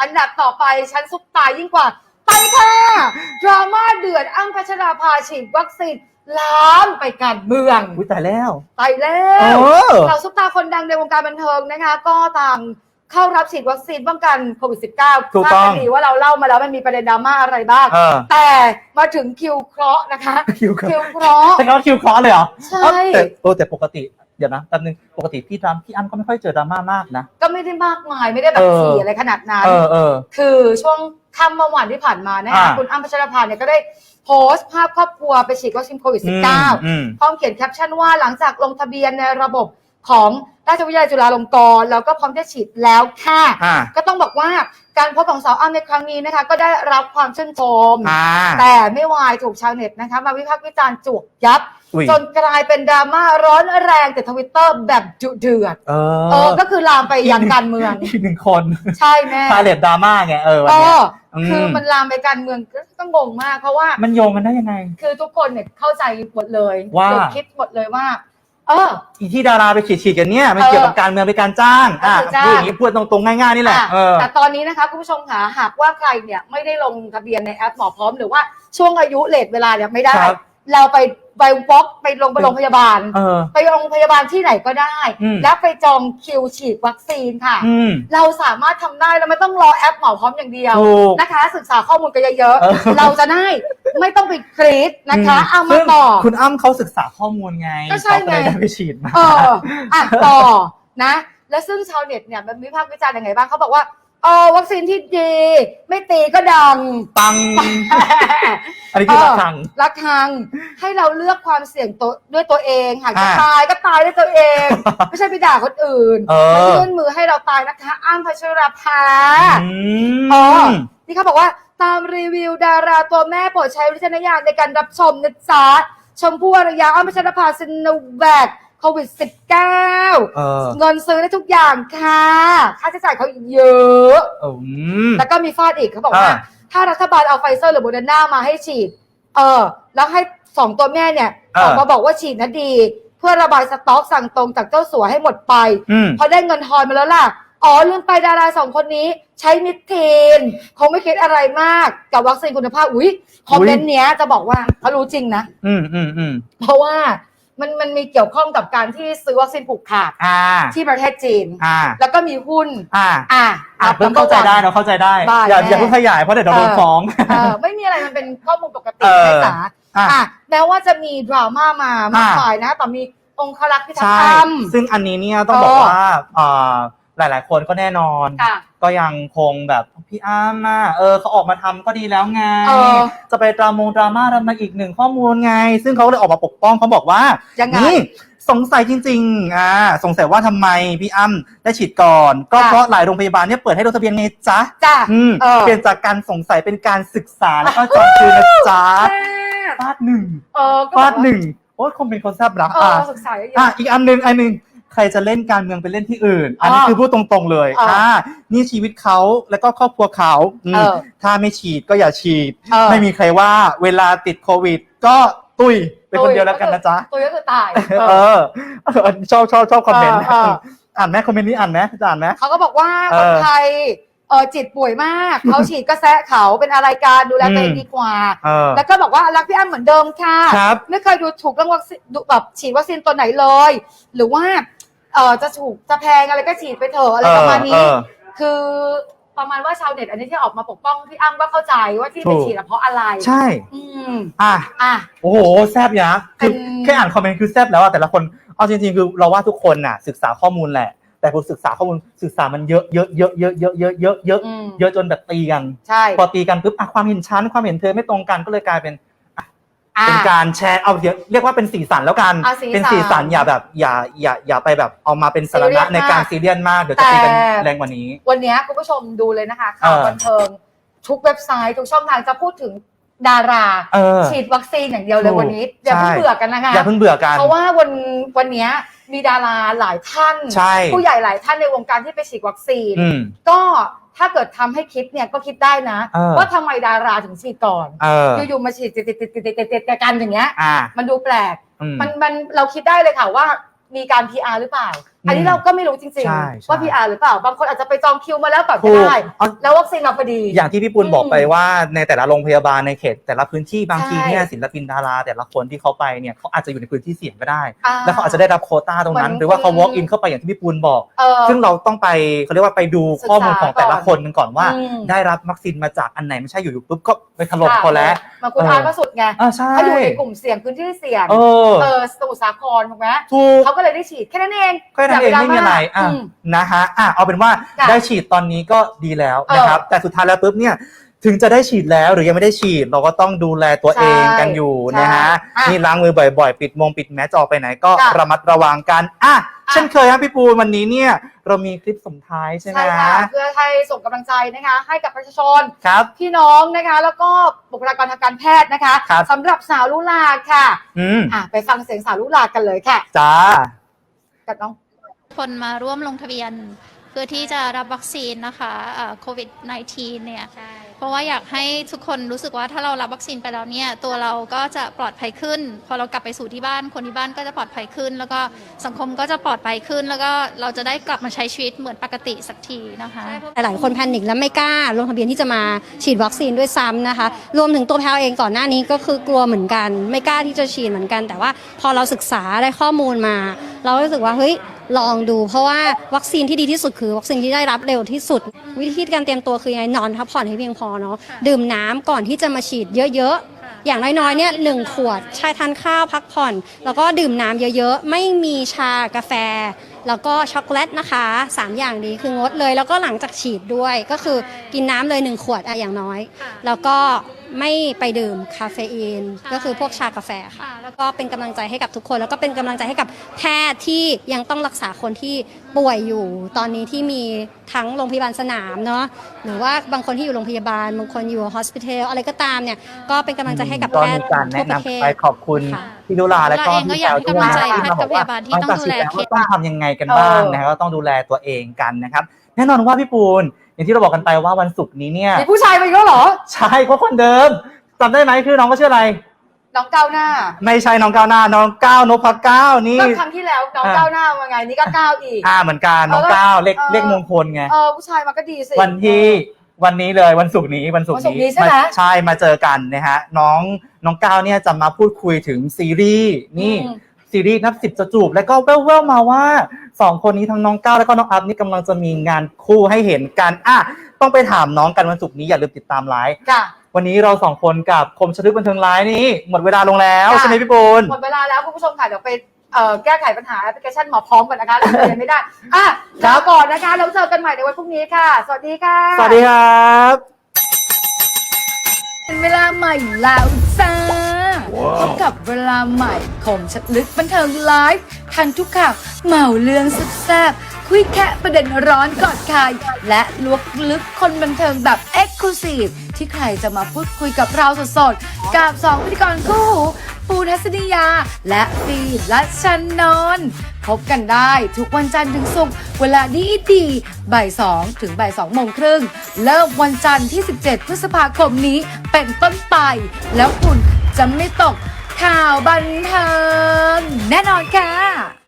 อันดับต่อไปฉันซุปตายยิ่งกว่า ไปค่ะ ดราม่าเดือดอ้ำพัชราภาฉีดวัคซีนล้ามไปการเมืองอุ้ยตายแล้วไปแล้เอวอเราซุปตาคนดังในวงการบันเทิงนะคะ ก็ต่างเข้ารับฉีดวัคซีนป้องกันโควิด -19 ถูกทราบต้องกันดีว่าเราเล่ามาแล้วมันมีประเด็นดราม่าอะไรบ้างเออแต่มาถึงคิวเคราะห์นะคะคิวเคราะห์คิวเคราะห์แต่เขาคิวเคราะห์เลยเหรอ ใช่เอ้าแต่โอ้แต่ปกติ เดี๋ยวนะแป๊บนึงปกติพี่ดรามพี่อ้ำก็ไม่ค่อยเจอดราม่ามากนะ ก็ไม่ได้มากมายไม่ได้แบบเออถี่อะไรขนาดนั้น เออเออ คือช่วงค่ำเมื่อวานที่ผ่านมานะคะอ่าคุณอ้ำพัชรภาเนี่ยก็ได้โพสต์ภาพครอบครัวไปฉีดวัคซีนโควิด อืม -19 อืมพร้อมเขียนแคปชั่นว่าหลังจากลงทะเบียนในระบบของราชวิทยาลัยจุฬาลงกรณ์แล้วก็พร้อมจะฉีดแล้วค่ะ อ่าก็ต้องบอกว่าการโพสต์ของสาวอ้ำในครั้งนี้นะคะ ก็ได้รับความชื่นชม อ่า แต่ไม่วายถูกชาวเน็ตนะคะ มาวิพากษ์วิจารณ์จวกยับอุ้ยจนกลายเป็นดราม่าร้อนแรงแต่ทวิตเตอร์แบบจุเดือดเอเอออก็คือลามไปยังการเมือง อีกหนึ่งคนใช่แม่พาเลตดราม่าไงเออวันก็เนี้ยคือมมันลามไปการเมืองก็ก็งงมาก เพราะว่ามันโยงกันได้ยังไง คือทุกคนเนี่ยเข้าใจหมดเลยว่าเด็กคิดหมดเลยว่า เออ อีที่ดาราไปฉีดฉีดๆกันเนี่ยมันเออเกี่ยวกับการเมืองเป็นการจ้างอะก็คือจ้าง พูดอย่างนี้พูดตรงๆง่ายๆนี่แหละอะเออ แต่ตอนนี้นะคะคุณผู้ชมค่ะหากว่าใครเนี่ยไม่ได้ลงทะเบียนในแอปหมอพร้อมหรือว่าช่วงอายุเลทเวลาเนี่ยไม่ได้ ครับ เราไป ไปบล็อกไปลงไปโรงพยาบาล เออ ไปโรงพยาบาลที่ไหนก็ได้ อืม แล้วไปจองคิวฉีดวัคซีนค่ะ อืม เราสามารถทำได้เราไม่ต้องรอแอปหมอพร้อมอย่างเดียวถูกนะคะ ศึกษาข้อมูลกันเยอะเออ ๆเราจะได้ไม่ต้องไปกรีดนะคะมเอามาซึ่งต่อ คุณอ้ำเขาศึกษาข้อมูลไงก็ใช่เขาก็เลยไงได้ไปฉีดมา เอออะต่อนะ แล้วซึ่งชาวเน็ตเนี่ยมันวิพากษ์วิจารณ์ยังไงบ้างเขาบอกว่าเออวัคซีนที่ดี ไม่ตีก็ดังปัง อันนี้คือระฆังระคังให้เราเลือกความเสี่ยงตัวด้วยตัวเองหากจะอ่าตายก็ตายด้วยตัวเอง ไม่ใช่ไปด่าคนอื่นเออไม่ยื่นมือให้เราตายนะคะอ้ำพัชราภาอืเออมนี่เขาบอกว่าตามรีวิวดาราตัวแม่โปรดใช้วิจารณญาณในการรับชมนะจ๊ะชมพู่อารยาอ้ำพัชรภาซินโนแวค โควิด -19 เออเงินซื้อได้ทุกอย่างค่ะ ค่าใช้จ่ายเขาเยอะ อืม แล้วก็มีฟาดอีกเขาบอกว่า อ่า ถ้ารัฐบาลเอาไฟเซอร์หรือโมเดอร์นามาให้ฉีด เออ แล้วให้สองตัวแม่เนี่ยเออออกมาบอกว่าฉีดนะดี เพื่อระบายสต็อกสั่งตรงจากเจ้าสัวให้หมดไป อืม พอได้เงินทอนมาแล้วล่ะ อ๋อลืมไปดาราสองคนนี้ใช้มิดเทนคงไม่คิดอะไรมากกับวัคซีนคุณภาพ อุ๊ย คอมเมนต์เนี้ยจะบอกว่าเขารู้จริงนะ อืมอืมอืมเพราะว่า มันมันมีเกี่ยวข้องกับการที่ซื้อวัคซีนผูกขาดอ่าที่ประเทศจีน อ่าแล้วก็มีหุ้น อ่าอะอ่าเพิ่งเข้าใจได้เราเข้าใจได้บ้าอย่าแน่อย่าเพิ่งขยายเพราะเดี๋ยวเราโดนฟ้องเออไม่มีอะไรมันเป็นข้อมูลปกติเออไม่จ๋าอะอะแม้ว่าจะมีดราม่ามามากมายนะแต่มีองคลักษ์พิทักใช่ษ์ธรรมซึ่งอันนี้เนี่ยต้องเออบอกว่าอ่า หลาย ๆ คนก็แน่นอน ค่ะ ก็ยังคงแบบพี่อ้ำอะเออเขาออกมาทำก็ดีแล้วไง เออ จะไปดรามงดราม่าทำไมาอีกหนึ่งข้อมูลไง ซึ่งเขาเลยออกมาปกป้องเขาบอกว่า ยังไง นี่สงสัยจริงๆ อ่า สงสัยว่าทำไมพี่อ้ำได้ฉีดก่อน ก็ค่ะ เพราะหลายโรงพยาบาลเนี่ยเปิดให้ลงทะเบียนไงจ๊ะจ้ะอืมเออเปลี่ยนจากการสงสัยเป็นการศึกษาแล้วก็จองคิวนะจ๊ะฟาดหนึ่งเออก็ฟาแบบดหนึ่งโอ้ยคงเป็นคนแซ่บรับเออะอศึกษาเยอะอะอีกอันหนึ่งอันหนึ่ง ใครจะเล่นการเมืองไปเล่นที่อื่น อันนี้อ๋อคือพูดตรงๆเลยอ๋ออ่อ่านี่ชีวิตเขาแล้วก็ครอบครัวเขาอืมเออถ้าไม่ฉีดก็อย่าฉีดเออไม่มีใครว่าเวลาติดโควิด ก็ตุยเป็นคนเดียวแล้วกันนะจ๊ะตัวก็คือตายเออเออชอบชอบชอบคอมเมนต์เออเอออ่านไหมคอมเมนต์นี้อ่านไหมจะอ่านไหมเขาก็บอกว่าเอคนอไทยเออจิตป่วยมากเขาฉีดก็แซะเขาเป็นอะไรการดูแลตัวเองอืมดีกว่าเออแล้วก็บอกว่ารักพี่อ้ำเหมือนเดิมค่ะครับไม่เคยดูถูกเรื่องวัคซีนดูแบบฉีดวัคซีนตัวไหนเลย หรือว่า เออจะถูกจะแพงอะไรก็ฉีดไปเถอะอะไรประมาณนี้เออ คือประมาณว่าชาวเน็ตอันนี้ที่ออกมาปกป้องพี่อ้ำก็เข้าใจว่าที่ไปถูกฉีดอะเพราะอะไรใช่ อืมอะ อะ โอ้โห แซบยะคือเป็น แค่อ่านคอมเมนต์คือแซบแล้วอะแต่ละคน เอาจริงๆ คือเราว่าทุกคนน่ะ ศึกษาข้อมูลแหละ แต่พอศึกษาข้อมูลศึกษามันเยอะเยอะเยอะเยอะเยอะเยอะเยอะเยอะอืมเยอะจนแบบตีกัน ใช่ พอตีกันปุ๊บอะความเห็นชั้นความเห็นเธอไม่ตรงกันก็เลยกลายเป็น อะเป็นการแชร์เอาเดี๋ยวเรียกว่าเป็นสีสันแล้วกันอะสีสันเป็นสีสันอย่าแบบอย่าอย่าอย่าไปแบบเอามาเป็นสาซีเรีระยสในการมากซีเรียสมากเดี๋ยวจะตีกันแต่ แรงกว่านี้ วันนี้คุณผู้ชมดูเลยนะคะข่าวเออ บันเทิง ทุกเว็บไซต์ทุกช่องทางจะพูดถึงดารา เออ ฉีดวัคซีนอย่างเดียวเลยถูกวันนี้อย่าเพิ่งใช่ เบื่อกันนะคะ อย่าเพิ่งเบื่อกัน เพราะว่าวันวันนี้มีดาราหลายท่าน ใช่ ผู้ใหญ่หลายท่านในวงการที่ไปฉีดวัคซีน อืม ก็ ถ้าเกิดทำให้คิดเนี่ยก็คิดได้นะเออว่าทำไมดาราถึงฉีดก่อนเอออยู่ๆมาฉีดติดติดติดติดติดติดติดกันอย่างเงี้ยอ่ามันดูแปลกอืมมันมันเราคิดได้เลยค่ะว่ามีการ PR หรือเปล่า อันนี้เราก็ไม่รู้จริงใช่ๆใช่ว่า PR หรือเปล่า บางคนอาจจะไปจองคิวมาแล้วก่อนก็ถูกได้ เอาแล้ววัคซีนมาพอดี อย่างที่พี่ปุณบอกไปว่าในแต่ละโรงพยาบาลในเขต แต่ละพื้นที่บางทีใช่เนี่ยศิลปินดารา แต่ละคนที่เขาไปเนี่ยเขาอาจจะอยู่ในพื้นที่เสี่ยงก็ได้อ่แล้วเขาอาจจะได้รับโควต้าตรงนั้นเหมือนหรือว่าเขาคุณ walk in เข้าไปอย่างที่พี่ปูนบอก เออ ซึ่งเราต้องไปเขาเรียกว่าไปดูข้อมูลของแต่ละคนกันก่อนว่า อืม ได้รับวัคซีนมาจากอันไหนไม่ใช่อยู่ๆปุ๊บก็ไปถล่มค่ะคนแล้วบางคุณเอออาร์ตก็สุดไงอ่าใช่เขาอยู่ในกลุ่มเสี่ยงพื้นที่เสี่ยง เออเออสมุทรสาครถูกไหมถูกเขาก็เลยได้ฉีดแค่นั้นเองก็นั่นเองไม่มีอะไรอะอืมนะฮะอะเอาเป็นว่าจ้ะได้ฉีดตอนนี้ก็ดีแล้วเออนะครับ แต่สุดท้ายแล้วปุ๊บเนี่ยถึงจะได้ฉีดแล้วหรือยังไม่ได้ฉีดเราก็ต้องดูแลตัวเองกันอยู่ใช่นะฮะอะนี่ล้างมือบ่อยๆ ปิดมงปิดแมสจะออกไปไหนก็จ้ะระมัดระวังกันอะอะเช่นเคยครับพี่ปูนวันนี้เนี่ยเรามีคลิปส่งท้ายใช่ไหมใช่ค่ะเพื่อให้ส่งกำลังใจนะคะ ให้กับประชาชนครับพี่น้องนะคะ แล้วก็บุคลากรทางการแพทย์นะคะครับสำหรับสาวลุลาค่ะ อืมอะไปฟังเสียงสาวลุลากันเลยค่ะจ้ากับน้อง คนมาร่วมลงทะเบียน เพื่อที่จะรับวัคซีนนะคะโควิด -19 เนี่ยเพราะว่าอยากให้ทุกคนรู้สึกว่าถ้าเรารับวัคซีนไปแล้วเนี่ย ตัวเราก็จะปลอดภัยขึ้น พอเรากลับไปสู่ที่บ้านคนที่บ้านก็จะปลอดภัยขึ้น แล้วก็สังคมก็จะปลอดภัยขึ้น แล้วก็เราจะได้กลับมาใช้ชีวิตเหมือนปกติสักทีนะคะ หลายๆคนแพนิคและไม่กล้าลงทะเบียนที่จะมาฉีดวัคซีนด้วยซ้ำนะคะ รวมถึงตัวแพลวเองก่อนหน้านี้ก็คือกลัวเหมือนกัน ไม่กล้าที่จะฉีดเหมือนกัน แต่ว่าพอเราศึกษาได้ข้อมูลมา เรารู้สึกว่าเฮ้ย ลองดู เพราะว่าวัคซีนที่ดีที่สุดคือ วัคซีนที่ได้รับเร็วที่สุด วิธีการเตรียมตัวคือยังไงนอนพักผ่อนให้เพียงพอเนาะดื่มน้ำก่อนที่จะมาฉีดเยอะๆ อย่างน้อยๆเนี่ยหนึ่งขวดใช้ทานข้าวพักผ่อน แล้วก็ดื่มน้ำเยอะๆ ไม่มีชากาแฟ แล้วก็ช็อกโกแลตนะคะ 3 อย่างนี้คืองดเลย แล้วก็หลังจากฉีดด้วยก็คือกินน้ำเลย 1 ขวดอะอย่างน้อย แล้วก็ไม่ไปดื่มคาเฟอีนใช่ก็คือพวกชากาแฟค่ะค่ะ แล้วก็เป็นกำลังใจให้กับทุกคน แล้วก็เป็นกำลังใจให้กับแพทย์ที่ยังต้องรักษาคนที่ป่วยอยู่ ตอนนี้ที่มีทั้งโรงพยาบาลสนามเนาะหรือว่าบางคนที่อยู่โรงพยาบาลบางคนอยู่ฮอสพิทอลอะไรก็ตามเนี่ยก็เป็นกำลังใจให้กับก็แพมีทย์การทั่แนะวประเทนำศ ไปขอบคุณ ค่ะ พี่ดุลาและก็เราเองก็พี่อยากแพลวให้ด้วยกำลังใจที่มาบอกว่าแพทย์กับพยาบาลที่ต้องดูแลหลังจากฉีดเคแล้วสต้องทำยังไงกันบ้างเออนะครับก็ต้องดูแลตัวเองกันนะครับ แน่นอนว่าพี่ปูนอย่างที่เราบอกกันไปว่าวันศุกร์นี้เนี่ยมีผู้ชายมาอีกแล้วเหรอใช่เพราะคนเดิมจำได้ไหมคือน้องก็ชื่ออะไรน้องก้าวหน้า ไม่ใช่น้องก้าวหน้า น้องก้าวนพเก้านี่ก็ครั้งที่แล้วน้องอ่าก้าวหน้ามาไงนี่ก็ก้าวอีกอ่าเหมือนกันน้องเออก้าวเลขเออเลขมงคลไงเออผู้ชายมาก็ดีสิวันที่ วันนี้เลยวันศุกร์นี้วันศุกร์วันศุกร์นี้นี้ใช่ไหมาใช่มาเจอกันนะฮะน้องน้องก้าวเนี่ยจะมาพูดคุยถึงซีรีส์นี่ อืม ซีรีส์นับสิบจะจูบ แล้วก็แว่วๆมาว่าสองคนนี้ทั้งน้องก้าวแล้วก็น้องอัพนี่กำลังจะมีงานคู่ให้เห็นกันอะต้องไปถามน้องกันวันศุกร์นี้อย่าลืมติดตามไลฟ์ค่ะ วันนี้เราสองคนกับคมชลึกบันเทิงไลฟ์นี่หมดเวลาลงแล้ว ค่ะ ใช่ไหมพี่ปูนหมดเวลาแล้วคุณผู้ชมค่ะ เดี๋ยวไป เอ่อแก้ไขปัญหาแอปพลิเคชันหมอพร้อมกันนะคะเราเรียนไม่ได้อะครับลาก่อนนะคะแล้วเจอกันใหม่ในวันพรุ่งนี้ค่ะ สวัสดีค่ะสวัสดีครับ เป็นเวลาใหม่แล้วจ้าพบกับเวลาใหม่คมชัดลึกบันเทิงไลฟ์ทันทุกข่าวเหมาเรื่องแซ่บๆ คุยแค่ประเด็นร้อนก่อนใครและลวกลึกคนบันเทิงแบบเอ็กซ์คลูซีฟที่ใครจะมาพูดคุยกับเราสดๆ กับสองพิธีกรคู่หูปูทัศนียา และฟีนและชันนนท์พบกันได้ทุกวันจันทร์ถึงศุกร์เวลาดีดีบ่ายสองถึงบ่ายสองโมงครึ่ง เริ่มวันจันทร์ที่ 17 พฤษภาคมนี้เป็นต้นไป แล้วคุณจะไม่ตกข่าวบันเทิงแน่นอนค่ะ